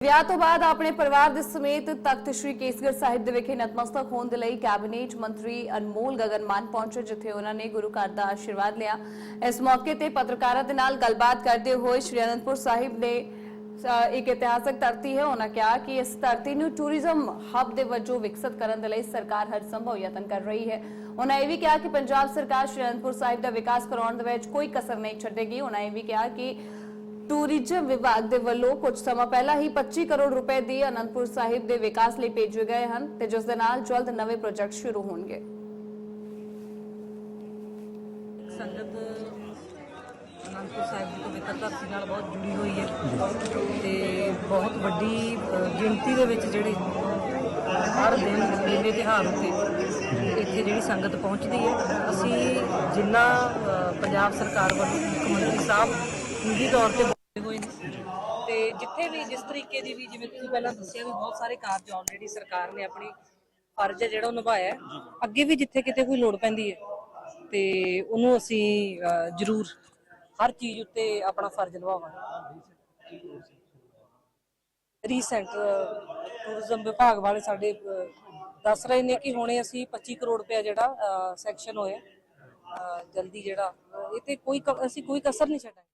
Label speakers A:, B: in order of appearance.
A: ਵਿਆਹ ਤੋਂ ਬਾਅਦ ਆਪਣੇ ਪਰਿਵਾਰ ਦੇ ਸਮੇਤ ਤਖਤ ਸ੍ਰੀ ਕੇਸਗੜ੍ਹ ਸਾਹਿਬ ਦੇ ਵਿਖੇ ਨਤਮਸਤਕ ਹੋਣ ਦੇ ਲਈ ਕੈਬਨਿਟ ਮੰਤਰੀ ਅਨਮੋਲ ਗਗਨ ਮਾਨ ਪਹੁੰਚੇ, ਜਿੱਥੇ ਉਹਨਾਂ ਨੇ ਗੁਰੂ ਘਰ ਦਾ ਆਸ਼ੀਰਵਾਦ ਲਿਆ। ਇਸ ਮੌਕੇ ਤੇ ਪੱਤਰਕਾਰਾਂ ਦੇ ਨਾਲ ਗੱਲਬਾਤ ਕਰਦੇ ਹੋਏ ਸ੍ਰੀ ਅਨੰਦਪੁਰ ਸਾਹਿਬ ਨੇ ਇੱਕ ਇਤਿਹਾਸਕ ਧਰਤੀ ਹੈ। ਉਹਨਾਂ ਕਿਹਾ ਕਿ ਇਸ ਧਰਤੀ ਨੂੰ ਟੂਰਿਜ਼ਮ ਹੱਬ ਦੇ ਵਜੋਂ ਵਿਕਸਿਤ ਕਰਨ ਦੇ ਲਈ ਸਰਕਾਰ ਹਰ ਸੰਭਵ ਯਤਨ ਕਰ ਰਹੀ ਹੈ। ਉਹਨਾਂ ਇਹ ਵੀ ਕਿਹਾ ਕਿ ਪੰਜਾਬ ਸਰਕਾਰ ਸ੍ਰੀ ਅਨੰਦਪੁਰ ਸਾਹਿਬ ਦਾ ਵਿਕਾਸ ਕਰਾਉਣ ਦੇ ਵਿੱਚ ਕੋਈ ਕਸਰ ਨਹੀਂ ਛੱਡੇਗੀ। ਉਹਨਾਂ ਇਹ ਵੀ ਕਿਹਾ ਕਿ ਟੂਰਿਜ਼ਮ ਵਿਭਾਗ ਦੇ ਵੱਲੋਂ ਕੁਝ ਸਮਾਂ ਪਹਿਲਾਂ ਹੀ 25 ਕਰੋੜ ਰੁਪਏ ਦੀ ਅਨੰਦਪੁਰ ਸਾਹਿਬ ਦੇ ਵਿਕਾਸ ਲਈ ਭੇਜੇ ਗਏ ਹਨ ਤੇ ਜਿਸ ਦੇ ਨਾਲ ਜਲਦ ਨਵੇਂ ਪ੍ਰੋਜੈਕਟ ਸ਼ੁਰੂ ਹੋਣਗੇ।
B: ਸੰਗਤ ਅਨੰਦਪੁਰ ਸਾਹਿਬ ਦੀ ਪਵਿੱਤਰ ਨਾਲ ਬਹੁਤ ਜੁੜੀ ਹੋਈ ਹੈ ਤੇ ਬਹੁਤ ਵੱਡੀ ਗਿਣਤੀ ਦੇ ਵਿੱਚ ਜਿਹੜੇ ਹਰ ਦਿਨ ਮੇਲੇ ਤਿਉਹਾਰ ਉੱਤੇ ਇੱਥੇ ਜਿਹੜੀ ਸੰਗਤ ਪਹੁੰਚਦੀ ਹੈ। ਅਸੀਂ ਜਿੰਨਾ ਪੰਜਾਬ ਸਰਕਾਰ ਵੱਲੋਂ ਮੁੱਖ ਮੰਤਰੀ ਸਾਹਿਬ ਨਿੱਜੀ ਤੌਰ ਤੇ ਹੋਏ ਨੇ। ਤੇ ਜਿੱਥੇ ਵੀ ਜਿਸ ਤਰੀਕੇ ਦੀ ਵੀ ਜਿਵੇਂ ਤੁਸੀਂ ਪਹਿਲਾਂ ਦੱਸਿਆ ਵੀ ਬਹੁਤ ਸਾਰੇ ਕਾਰਜ ਆਲਰੇਡੀ ਸਰਕਾਰ ਨੇ ਆਪਣੀ ਫਰਜ਼ ਹੈ ਜਿਹੜਾ ਉਹ ਨਿਭਾਇਆ। ਹੈ। ਅੱਗੇ ਵੀ ਜਿੱਥੇ ਕਿਤੇ ਕੋਈ ਲੋੜ ਪੈਂਦੀ ਹੈ ਤੇ ਉਹਨੂੰ ਅਸੀਂ ਅਹ, ਜ਼ਰੂਰ ਹਰ ਚੀਜ਼ ਉੱਤੇ ਆਪਣਾ ਫਰਜ਼ ਨਿਭਾਵਾਂਗੇ। ਰੀਸੈਂਟ ਟੂਰਿਜ਼ਮ ਵਿਭਾਗ ਵਾਲੇ ਸਾਡੇ ਅਹ, ਦੱਸ ਰਹੇ ਨੇ ਕਿ ਹੁਣੇ ਅਸੀਂ 25 ਕਰੋੜ ਰੁਪਇਆ ਜਿਹੜਾ ਸੈਕਸ਼ਨ ਹੋਇਆ। ਅਹ, ਜਲਦੀ ਜਿਹੜਾ ਇਹ ਤੇ ਕੋਈ ਕ- ਅਸੀਂ ਕੋਈ ਕਸਰ ਨਹੀਂ ਛੱਡਾਂਗੇ।